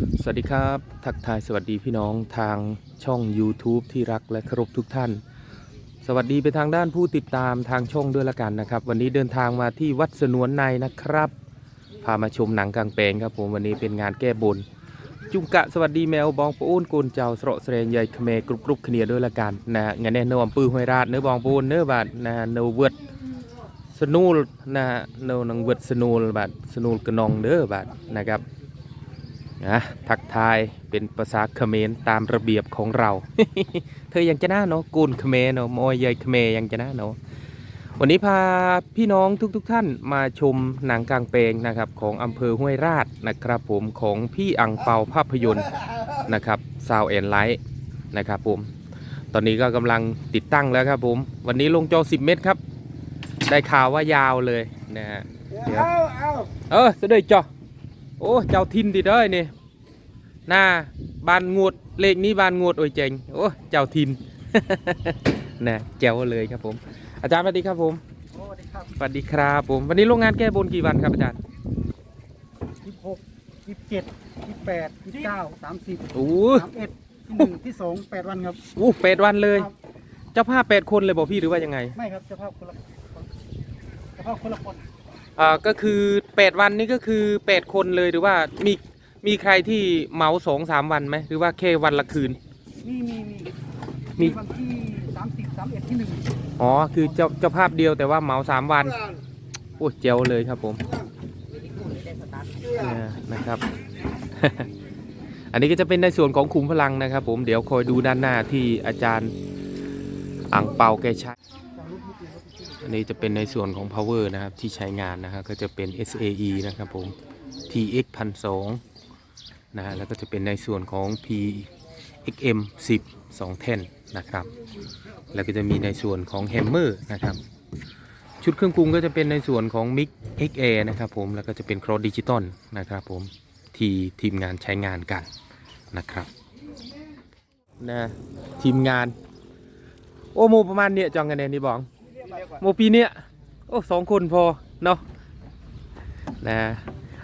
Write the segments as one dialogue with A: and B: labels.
A: สวัสดีครับ ทักทายสวัสดีพี่น้องทางช่อง YouTube ที่รักและเคารพทุกท่าน สวัสดีไปทางด้านผู้ติดตามทางช่องด้วยละกันนะครับ วันนี้เดินทางมาที่วัดสนวนในนะครับ พามาชมหนังกลางแปลงครับผมวันนี้เป็นงานแก้บน จุงกะสวัสดีแมวบองปูนกูนเจ้าสระเสรงใหญ่เขเมกรุบกรุบเขเนียด้วยละกันนะฮะงานแน่เนื้ออำปือห้วยราดเนื้อบองปูนเนื้อบาดนะเนื้อเวิร์ดสนูลนะฮะเนื้อนังเวิร์ดสนูลบาดสนูลกระนองเด้อบาดนะครับ นะทักทายเป็นภาษาเขมรตามระเบียบของเรา เธอยังจะน่าเนาะกูนเขมรเนาะมอยใหญ่เขมรยังจะน่าเนาะวันนี้พาพี่น้องทุกๆทท่านมาชมหนังกลางแปลงนะครับของอำเภอห้วยราชนะครับผมของพี่อังเปาภาพยนตร์นะครับซาวแอนไลท์นะครับผมตอนนี้ก็กำลังติดตั้งแล้วครับผมวันนี้ลงจอ 10 เมตรครับ ได้ข่าวว่ายาวเลยนะฮะเดี๋ยว
B: เอาเอา
A: เออจะได้จอ โอ้เจ้าทินดิเด้ยนี่หน้าบานงวดเลขนี้บานงวดโอ้ยเจ๋งโอ้เจ้าทินนะแจ๋วเลยครับผม อาจารย์สวัสดีครับผม
B: โอ้ดีครับ
A: สวัสดีครับผม วันนี้โรงงานแก้บนกี่วันครับอาจารย์
B: ยี่สิบหกยี่สิบเจ็ดยี่สิบแปดยี่สิบเก้าสามสิบ
A: โอ้
B: สามเอ็ดที่หนึ่งที่สองแปดวันครับ
A: โหแปดวันเลย
B: ครับ
A: เจ้าภาพแปดคนเลยบอกพี่หรือว่ายังไง
B: ไม่ครับเจ้าภาพคนละคนเจ้าภาพคนละคน
A: อ่าก็คือแปดวันนี้ก็คือแปดคนเลยหรือว่ามีมีใครที่เหมาสองสามวันไหมหรือว่าแค่วันละคืน
B: มีมีมี
A: มี
B: วันที่สามสิบสามเอ็ดที่หนึ่ง
A: อ๋อคือเจ้าเจ้าภาพเดียวแต่ว่าเหมาสามวันโอ้เจ๋วเลยครับผมเนี่ยนะครับ อันนี้ก็จะเป็นในส่วนของขุมพลังนะครับ ผมเดี๋ยวคอยดูด้านหน้าที่อาจารย์อ่างเปาแกใช้อั นนี้จะเป็นในส่วนของ power นะครับ ที่ใช้งานนะครับก็จะเป็น SAE นะครับผม TX 1 2 0 0นะฮะแล้วก็จะเป็นในส่วนของ PXM 10 2แท่นนะครับ แล้วก็จะมีในส่วนของ Hammer นะครับ ชุดเครื่องปรุงก็จะเป็นในส่วนของ Mix XA นะครับผมแล้วก็จะเป็น Cross Digital นะครับผมที่ทีมงานใช้งานกันนะครับนะทีมงาน โอ้โมประมาณเนี้ยจองกันเนี่ยนี่บอง โมปีเนี้ยโอ้สองคนพอเนาะนะ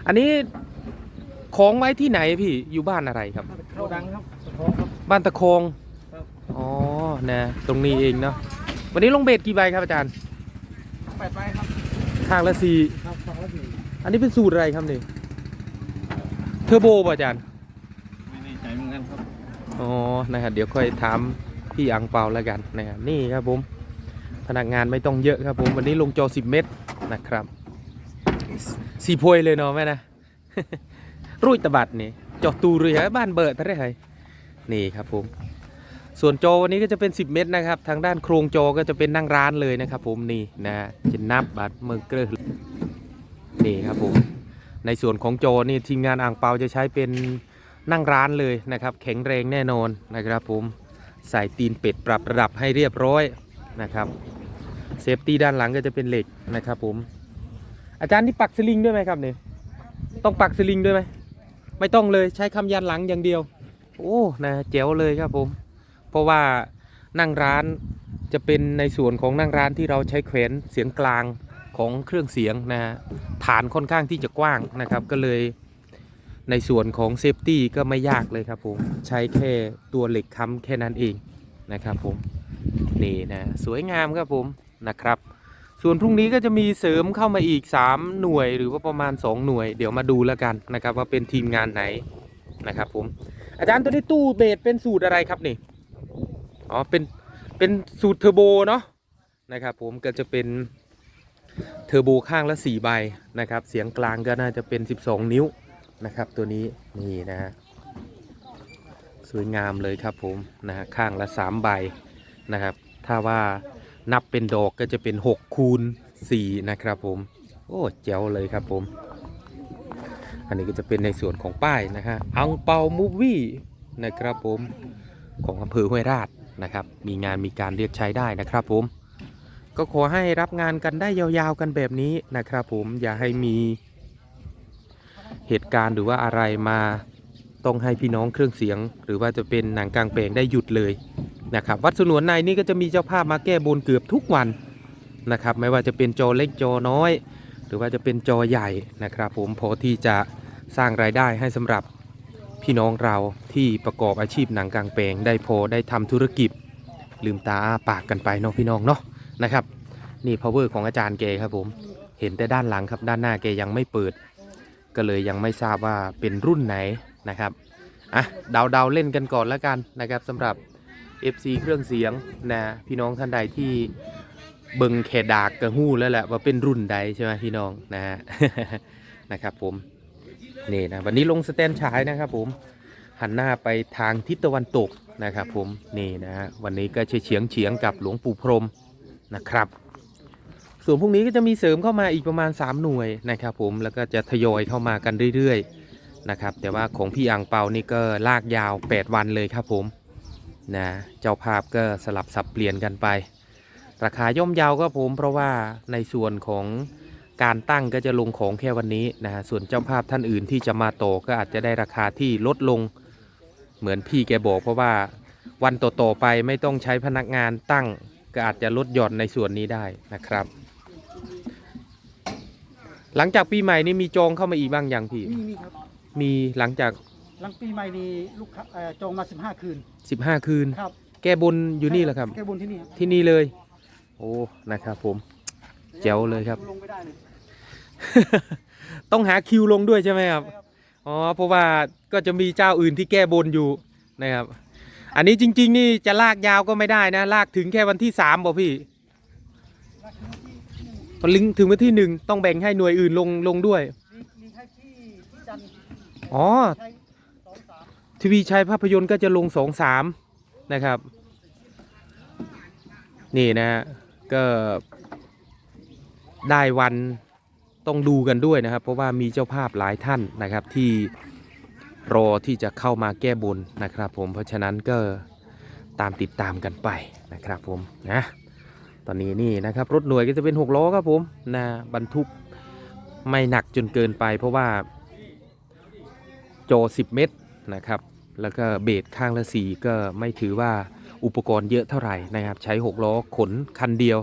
A: อันนี้ของไว้ที่ไหนพี่อยู่บ้านอะไรครับ
B: โกดังครับสะท้องครับ
A: บ้านตะคอง
B: ครับ
A: อ๋อนะตรงนี้เองเนาะวันนี้ลงเบสกี่ใบครับอาจารย์
B: แปดใบครับ
A: ข้างละสี่
B: ครับสองละสี่
A: อันนี้เป็นสูตรอะไรครับนี่เทอร์โบป่ะอาจารย์
B: ไม่แน่ใจเหมือนกันครับ
A: อ๋อ นะครับ เดี๋ยวค่อยถามพี่อังเปาแล้วกันนะครับนี่ครับผม พนักงานไม่ต้องเยอะครับผมวันนี้ลงจอ 10 เมตรนะครับสีพวยเลยเนาะแม่นะรุ่ยตะบัดนี่จอตูเลยบ้านเบิดทะเลไห้นี่ครับผมส่วนจอวันนี้ก็จะเป็น 10 เมตรนะครับ ทางด้านโครงจอก็จะเป็นนั่งร้านเลยนะครับ ผมนี่นะจะนับบัตรเมืองเกลือนี่ครับผมในส่วนของจอนี่ทีมงานอ่างเปาจะใช้เป็นนั่งร้านเลยนะครับ แข็งแรงแน่นอนนะครับผมใส่ตีนเป็ดปรับระดับให้เรียบร้อยนะครับ เซฟตี้ด้านหลังก็จะเป็นเหล็กนะครับผม อาจารย์นี่ปักสลิงด้วยไหมครับเนี่ยต้องปักสลิงด้วยไหมไม่ต้องเลยใช้คำยันหลังอย่างเดียว โอ้นะเจ๋วเลยครับผม เพราะว่านั่งร้านจะเป็นในส่วนของนั่งร้านที่เราใช้แขวนเสียงกลางของเครื่องเสียงนะฮะฐานค่อนข้างที่จะกว้างนะครับ ก็เลยในส่วนของเซฟตี้ก็ไม่ยากเลยครับผม ใช้แค่ตัวเหล็กค้ำแค่นั้นเองนะครับผม นี่นะ สวยงามครับผม นะครับ ส่วนพรุ่งนี้ก็จะมีเสริมเข้ามาอีก 3 หน่วยหรือว่าประมาณ 2 หน่วย เดี๋ยวมาดูแล้วกันนะครับ ว่าเป็นทีมงานไหนนะครับผมอาจารย์ตัวนี้ตู้เบสเป็นสูตรอะไรครับนี่อ๋อเป็นเป็นสูตรเทอร์โบเนาะนะครับผมก็จะเป็นเทอร์โบข้างละ 4 ใบนะครับ เสียงกลางก็น่าจะเป็น 12 นิ้วนะครับตัวนี้นี่นะฮะสวยงามเลยครับผมนะฮะข้างละ 3 ใบนะครับ ถ้าว่า นับเป็นดอกก็จะเป็น 6 คูณ 4 นะครับผม โอ้เจ๋วเลยครับผม อันนี้ก็จะเป็นในส่วนของป้ายนะฮะอังเปามูวี่นะครับผมของอำเภอห้วยราชนะครับ มีงานมีการเรียกใช้ได้นะครับผม ก็ขอให้รับงานกันได้ยาวๆกันแบบนี้นะครับผมอย่าให้มีเหตุการณ์หรือว่าอะไรมา ต้องให้พี่น้องเครื่องเสียง หรือว่าจะเป็นหนังกลางแปลงได้หยุดเลยนะครับวัดสนวนในนี่ก็จะมีเจ้าภาพมาแก้บนเกือบทุกวันนะครับไม่ว่าจะเป็นจอเล็กจอน้อย หรือว่าจะเป็นจอใหญ่นะครับ ผมพอที่จะสร้างรายได้ให้สำหรับพี่น้องเราที่ประกอบอาชีพหนังกลางแปลงได้พอได้ทำธุรกิจ ลืมตาปากกันไปเนาะพี่น้องเนาะนะครับ นี่ power ของอาจารย์แกครับผมเห็นแต่ด้านหลังครับด้านหน้าแกยังไม่เปิด ก็เลยยังไม่ทราบว่าเป็นรุ่นไหน นะครับอะเดาเดาๆเล่นกันก่อนแล้วกันนะครับสำหรับ FC เครื่องเสียงนะพี่น้องท่านใดที่เบิงแขดากกระหู้แล้วแหละว่าเป็นรุ่นใดใช่ไหมพี่น้องนะฮะนะครับผมนี่นะวันนี้ลงสแตนฉายนะครับผมหันหน้าไปทางทิศตะวันตกนะครับผมนี่นะฮะวันนี้ก็เฉียงเฉียงกับหลวงปู่พรมนะครับส่วนพรุ่งนี้ก็จะมีเสริมเข้ามาอีกประมาณ 3 หน่วยนะครับผมแล้วก็จะทยอยเข้ามากันเรื่อยๆ นะครับ แต่ว่าของพี่อ่างเปานี่ก็ลากยาว 8 วันเลยครับผมนะเจ้าภาพก็สลับสับเปลี่ยนกันไป ราคาย่อมเยาวครับผม เพราะว่าในส่วนของการตั้งก็จะลงของแค่วันนี้นะฮะส่วนเจ้าภาพท่านอื่นที่จะมาโตอก็อาจจะได้ราคาที่ลดลงเหมือนพี่แกบอกเพราะว่าวันต่อๆไปไม่ต้องใช้พนักงานตั้งก็อาจจะลดหย่อนในส่วนนี้ได้นะครับ หลังจากปีใหม่นี่มีจองเข้ามาอีกบ้างยังพี่
B: นี่นี่ครับ
A: มีหลังจาก
B: หลังปีใหม่นี้ลูกค้าเอ่อจองมา 15 คืน
A: 15 คืน
B: ครับ
A: แก้บนอยู่นี่เหรอครับ
B: แก้บนที่นี่ครับ
A: ที่นี่เลย โอ้ นะครับผม แจ๋วเลยครับ
B: ลงไม่ได้เลย
A: ต้องหาคิวลงด้วยใช่ไหมครับ อ๋อ เพราะว่าก็จะมีเจ้าอื่นที่แก้บนอยู่นะครับ อันนี้จริง ๆ นี่จะลากยาวก็ไม่ได้นะ ลากถึงแค่วันที่สามบ่พี่พอลิงก์ถึงวันที่หนึ่งต้องแบ่งให้หน่วยอื่นลงลงด้วย
B: มีมีให้ที่ที่จันทร์
A: อ๋อทีวีชัยภาพยนตร์ก็จะลงสองสามนะครับ นี่นะก็ได้วันต้องดูกันด้วยนะครับ เพราะว่ามีเจ้าภาพหลายท่านนะครับที่รอที่จะเข้ามาแก้บนนะครับ ผมเพราะฉะนั้นก็ตามติดตามกันไปนะครับ ผมนะตอนนี้นี่นะครับรถหน่วยก็จะเป็นหกล้อครับผมนะบรรทุกไม่หนักจนเกินไป เพราะว่า โจ10 เมตรนะครับ แล้วก็เบสข้างละสีก็ไม่ถือว่าอุปกรณ์เยอะเท่าไหร่นะครับ ใช้ 6 ล้อขนคันเดียว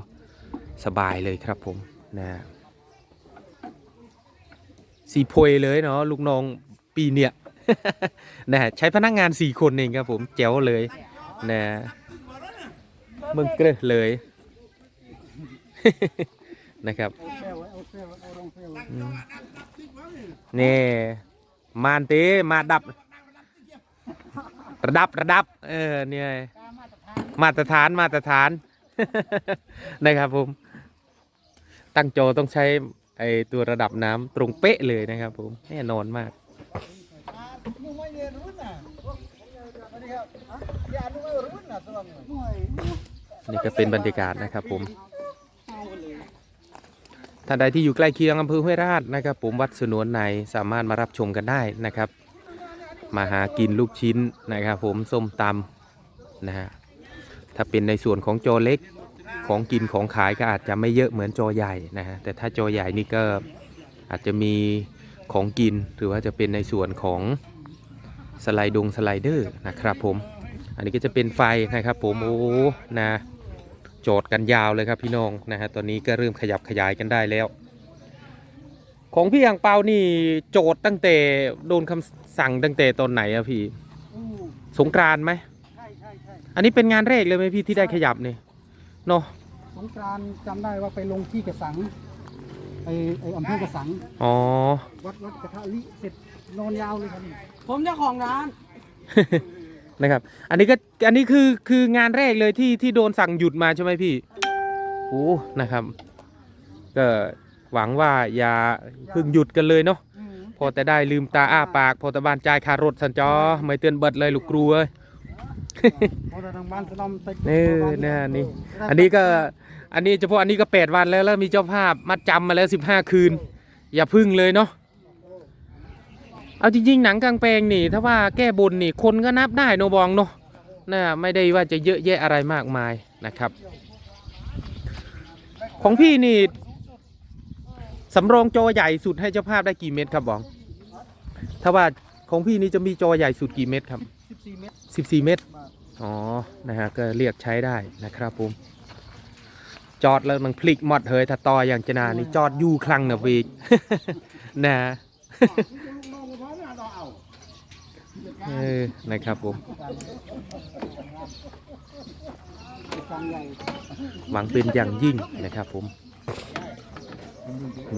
A: สบายเลยครับผมนะสีโพยเลยเนาะลูกน้องปีเนี่ยนะใช้พนักงาน4คนเองครับผมแจ๋วเลยนะเมืองเกลือเลยนะครับ
B: เอาแซวไว้เอาแซวไว้เอารองแซวไว้
A: อืมนี่ มานเตมาดับ ระดับระดับ เออเนี่ยมาตรฐานมาตรฐานนะครับผม ตั้งโจต้องใช้ไอตัวระดับน้ำตรงเป๊ะเลยนะครับผมแน่นอนมาก
B: นี่
A: ก็เป็นบรรยากาศนะครับผม ท่านใดที่อยู่ใกล้เคียงอำเภอห้วยราชนะครับผมวัดสนวนในสามารถมารับชมกันได้นะครับ มาหากินลูกชิ้นนะครับ ผมส้มตำนะฮะถ้าเป็นในส่วนของจอเล็กของกินของขายก็อาจจะไม่เยอะเหมือนจอใหญ่นะฮะแต่ถ้าจอใหญ่นี่ก็อาจจะมีของกินหรือว่าจะเป็นในส่วนของสไลด์ดงสไลเดอร์นะครับผม อันนี้ก็จะเป็นไฟนะครับผมโอ้นะ จทย์กันยาวเลยครับพี่น้องนะฮะตอนนี้ก็เริ่มขยับขยายกันได้แล้ว ของพี่อ่างเปานี่โจทย์ตั้งแต่โดนคำสั่งตั้งแต่ตอนไหนอะพี่
B: อู้
A: สงกรานต์ไหม
B: ใช่ใช่ใช่
A: อันนี้เป็นงานแรกเลยไหมพี่ที่ได้ขยับนี่เนาะ
B: สงกรานต์จำได้ว่าไปลงที่กระสังไอไออำเภอกระสัง
A: อ๋อ
B: วัดวัดกระทะลิเสร็จนอนยาวเลยครับนี่
C: ผมเจ้าของร้าน
A: นะครับ อันนี้ก็อันนี้คือคืองานแรกเลยที่ที่โดนสั่งหยุดมาใช่ไหมพี่โอ้นะครับก็หวังว่าอย่าเพึ่งหยุดกันเลยเนาะ
B: อืม
A: พอแต่ได้ลืมตาอ้าปาก พอแต่บ้านจ่ายค่ารถสัญจรไม่เตือนเบิดเลยลูกครูเอ้ย
B: พอแต่ทางบ้านสนอมเต็ก
A: เออเนี่ยนี่อันนี้ก็อันนี้เฉพาะอันนี้ก็แปดวันแล้วแล้วมีเจ้าภาพมัดจำมาแล้วสิบห้าคืน อย่าพึ่งเลยเนาะ เอาจริงๆหนังกลางแปลงนี่ ถ้าว่าแก้บนนี่คนก็นับได้โนบองเนาะนะไม่ได้ว่าจะเยอะแยะอะไรมากมายนะครับ ของพี่นี่สำรองจอใหญ่สุดให้เจ้าภาพได้กี่เม็ดครับบอง ถ้าว่าของพี่นี่จะมีจอใหญ่สุดกี่เม็ดครับ
B: 14เมตร
A: 14 เม็ดอ๋อ นะฮะ ก็เรียกใช้ได้นะครับผม จอดแล้วมันพลิกหมดเฮยถ้าต่ออย่างจะนานี่จอดอยู่คลังนะวีกนะ เออนะครับผม
B: การใหญ่
A: หวังเป็นอย่างยิ่งนะครับผม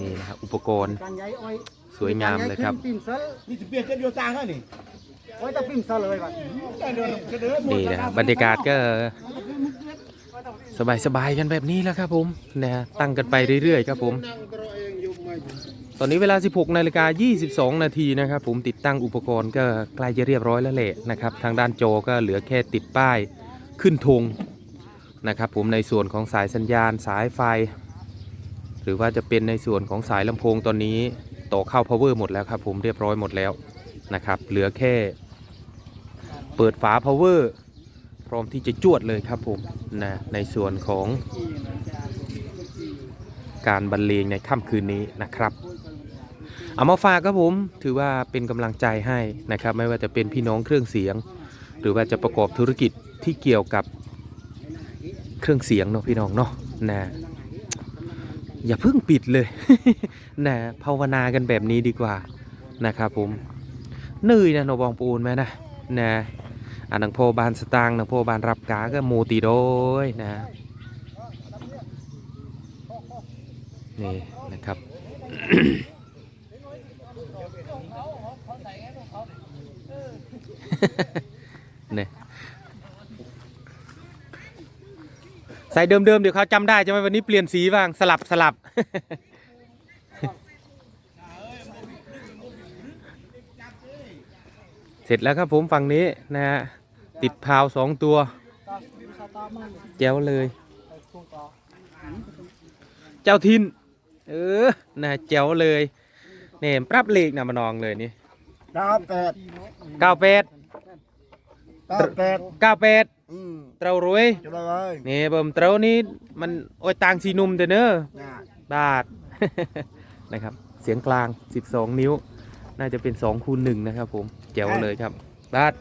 A: นี่นะครับอุปกรณ์
B: การใหญ่อ้อย
A: สวยงามเลยครับ
B: ปิ่มเซล
C: นี่จะเปลี่ยนเส้นเดียวตางแล้วนี่
B: โอ้ยแต่ปิ่มเซลเลยว่ะ
A: นี่นะครับบรรยากาศก็สบายๆกันแบบนี้แล้วครับผมนะฮะตั้งกันไปเรื่อยๆครับผม ตอนนี้เวลา 16นาฬิกา22 นาทีนะครับ ผมติดตั้งอุปกรณ์ก็ใกล้จะเรียบร้อยแล้วแหละนะครับ ทางด้านโจก็เหลือแค่ติดป้ายขึ้นธงนะครับ ผมในส่วนของสายสัญญาณสายไฟ หรือว่าจะเป็นในส่วนของสายลำโพงตอนนี้ต่อเข้า power หมดแล้วครับ ผมเรียบร้อยหมดแล้วนะครับ เหลือแค่ เปิดฝา power พร้อมที่จะจวดเลยครับผมนะในส่วนของการบรรเลงในค่ำคืนนี้นะครับ เอามาฝากครับผมถือว่าเป็นกำลังใจให้นะครับ ไม่ว่าจะเป็นพี่น้องเครื่องเสียง หรือว่าจะประกอบธุรกิจที่เกี่ยวกับเครื่องเสียงเนาะพี่น้องเนาะนะอย่าเพิ่งปิดเลยนะภาวนากันแบบนี้ดีกว่านะครับผมเหนื่อยนะโนบองปูนไหมนะนะอันนังโพบานสตางค์นังโพบานรับกาก็โมติโดยนะนี่นะครับ เนี่ยใส่เดิมๆเดี๋ยวเขาจำได้ใช่ไหมวันนี้เปลี่ยนสีบ้างสลับสลับเสร็จแล้วครับผมฝั่งนี้นะฮะติดพาวสองตัวแจ๋วเลย เจ้าทินเออนะแจ๋วเลย นี่ยปรับเลขนะมานองเลยนี่
C: เก้าแปด
A: เก้าแปด
C: เก้าแปด
A: เก้าแปด
C: อืม
A: เตรารวย
C: จะได้เลย
A: นี่เบิ่มเตรานี่มันโอ้ยต่างสีนุ่มเด้อเนอะ
C: น่ะ
A: บาท นะครับ เสียงกลาง 12 นิ้ว น่าจะเป็น2คูณ1นะครับผมแจ๋วเลยครับบาท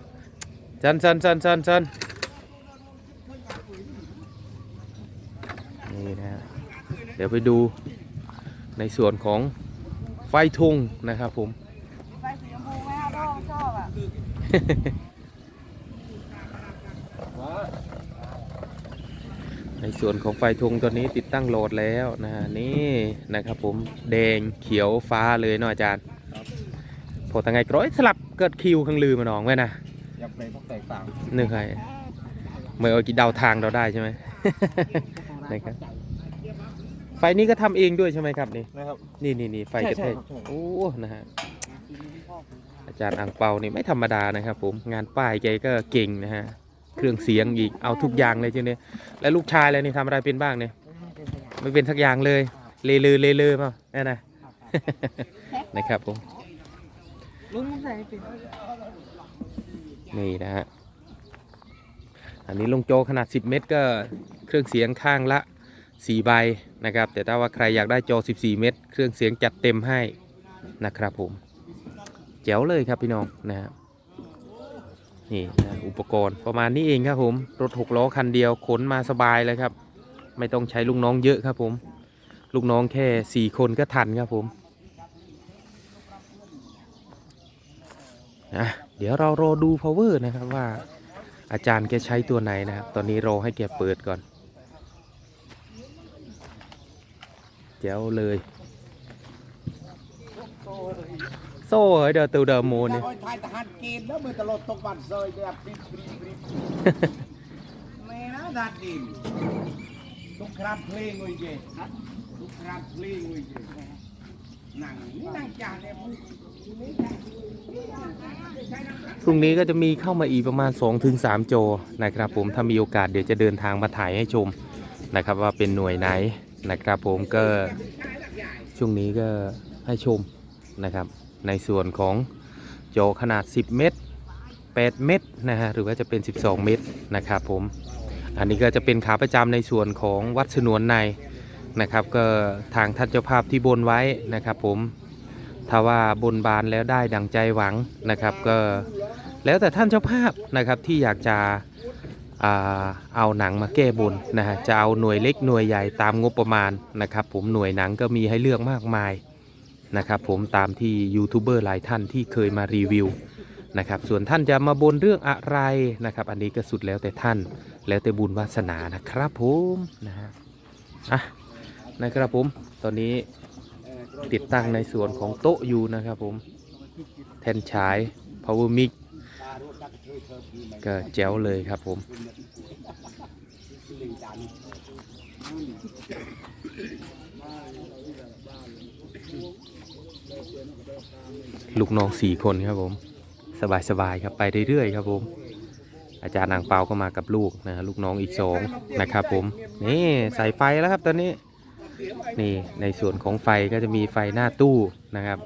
A: ซันซันซันซันซันนี่นะฮะเดี๋ยวไปดูในส่วนของ ไฟทุงนะครับผม
D: ไฟสีชมพูไหมครับพ่อชอบอะ
A: ในส่วนของไฟทุงตัวนี้ติดตั้งโหลดแล้วนะฮะนี่นะครับผมแดงเขียวฟ้าเลยเนาะอาจารย์พอตั้งไงกร้อยสลับเกิดคิวข้างลือมาหนองไว้นะ
C: อยากเป็นพวกแตกต่าง
A: นึกไงเมื่อเอากี่เดาทางเราได้ใช่ไหมนะครับไฟนี้ก็ทำเองด้วยใช่ไหมครับนี่
C: นะครับ
A: นี่นี่นี่ไฟ
C: ใช่
A: กระ
C: ใช่
A: เทย
C: ครับใช่
A: โอ้นะฮะอาจารย์อังเปานี่ไม่ธรรมดานะครับผมงานป้ายแกก็เก่งนะฮะเครื่องเสียงอีกเอาทุกอย่างเลยทีนี้แล้วลูกชายเลยนี่ทำอะไรเป็นบ้างเนี่ยไม่เป็นสักอย่างเลยเลลือเลลือเปล่าแน่นะ นะครับผม
D: ลุงมันใส่ปิด
A: นี่นะฮะอันนี้ลงโจขนาด 10 เมตรก็เครื่องเสียงข้างละ 4 ใบนะครับ แต่ถ้าว่าใครอยากได้จอ 14 เมตร เครื่องเสียงจัดเต็มให้นะครับผมแจ๋วเลยครับพี่น้องนะฮะนี่นะอุปกรณ์ประมาณนี้เองครับผม รถหกล้อคันเดียวขนมาสบายเลยครับ ไม่ต้องใช้ลูกน้องเยอะครับผม ลูกน้องแค่ 4 คนก็ทันครับผมนะเดี๋ยวเรารอดู power นะครับว่าอาจารย์แกใช้ตัวไหนนะครับ ตอนนี้รอให้แกเปิดก่อน แจ๋วเลย โซ่เฮ้ยเดอตูเดอร์มูน
C: แต่
A: นี่
C: คอยทายทหารเกณฑ์แล้วมือตลอดตกบัตรซอยแบบปริบปริบปริบไม่นะดัดดินทุกคราบเพลงเว้ยเจทุกคราบเพลงเว้ยเจหนังนี่หนังจานเนี่ยมึง
A: พรุ่งนี้ก็จะมีเข้ามาอีกประมาณ 2-3 โจนะครับผมถ้ามีโอกาสเดี๋ยวจะเดินทางมาถ่ายให้ชมนะครับว่าเป็นหน่วยไหน นะครับผมก็ช่วงนี้ก็ให้ชมนะครับ ในส่วนของโจขนาด 10 เมตร 8 เมตรนะฮะหรือว่าจะเป็น 12 เมตรนะครับผมอันนี้ก็จะเป็นขาประจำในส่วนของวัดสนวนในนะครับ ก็ทางท่านเจ้าภาพที่บนไว้นะครับผมถ้าว่าบนบานแล้วได้ดังใจหวังนะครับ ก็แล้วแต่ท่านเจ้าภาพนะครับที่อยากจะ เอาหนังมาแก้บนนะฮะจะเอาหน่วยเล็กหน่วยใหญ่ตามงบประมาณนะครับผมหน่วยหนังก็มีให้เลือกมากมายนะครับผมตามที่ยูทูบเบอร์หลายท่านที่เคยมารีวิวนะครับส่วนท่านจะมาบนเรื่องอะไรนะครับอันนี้ก็สุดแล้วแต่ท่านแล้วแต่บุญวาสนานะครับผมนะฮะอะนะครับผมตอนนี้ติดตั้งในส่วนของโต๊ะอยู่นะครับผมแทนฉาย power mic ก็แจ๋วเลยครับผม ลูกน้องสี่คนครับผม สบายๆครับไปเรื่อยๆครับผม อาจารย์นางเปาก็มากับลูกนะลูกน้องอีกสองนะครับผม นี่ใส่ไฟแล้วครับตอนนี้นี่ในส่วนของไฟก็จะมีไฟหน้าตู้นะครับ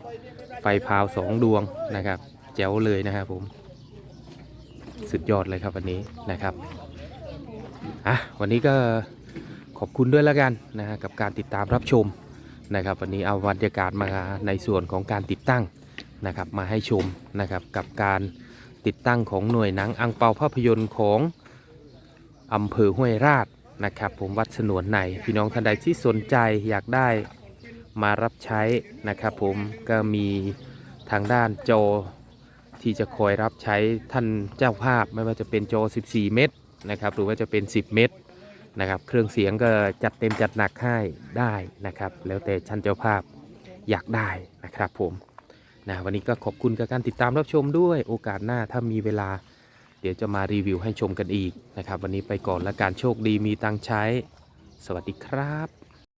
A: ไฟพาวสองดวงนะครับ แจ๋วเลยนะครับผม สุดยอดเลยครับวันนี้นะครับอะวันนี้ก็ขอบคุณด้วยแล้วกันนะฮะกับการติดตามรับชมนะครับ วันนี้เอาบรรยากาศมาในส่วนของการติดตั้งนะครับมาให้ชมนะครับกับการติดตั้งของหน่วยหนังอังเปาภาพยนตร์ของอำเภอห้วยราชนะครับผมวัดสนวนในพี่น้องท่านใดที่สนใจอยากได้มารับใช้นะครับผมก็มีทางด้านจอ ที่จะคอยรับใช้ท่านเจ้าภาพไม่ว่าจะเป็นจอ 14 เมตรนะครับหรือว่าจะเป็น 10 เมตรนะครับเครื่องเสียงก็จัดเต็มจัดหนักให้ได้นะครับ แล้วแต่ท่านเจ้าภาพอยากได้นะครับผมนะวันนี้ก็ขอบคุณกับการติดตามรับชมด้วยโอกาสหน้าถ้ามีเวลา เดี๋ยวจะมารีวิวให้ชมกันอีกนะครับ วันนี้ไปก่อนและการโชคดีมีตังใช้ สวัสดีครับ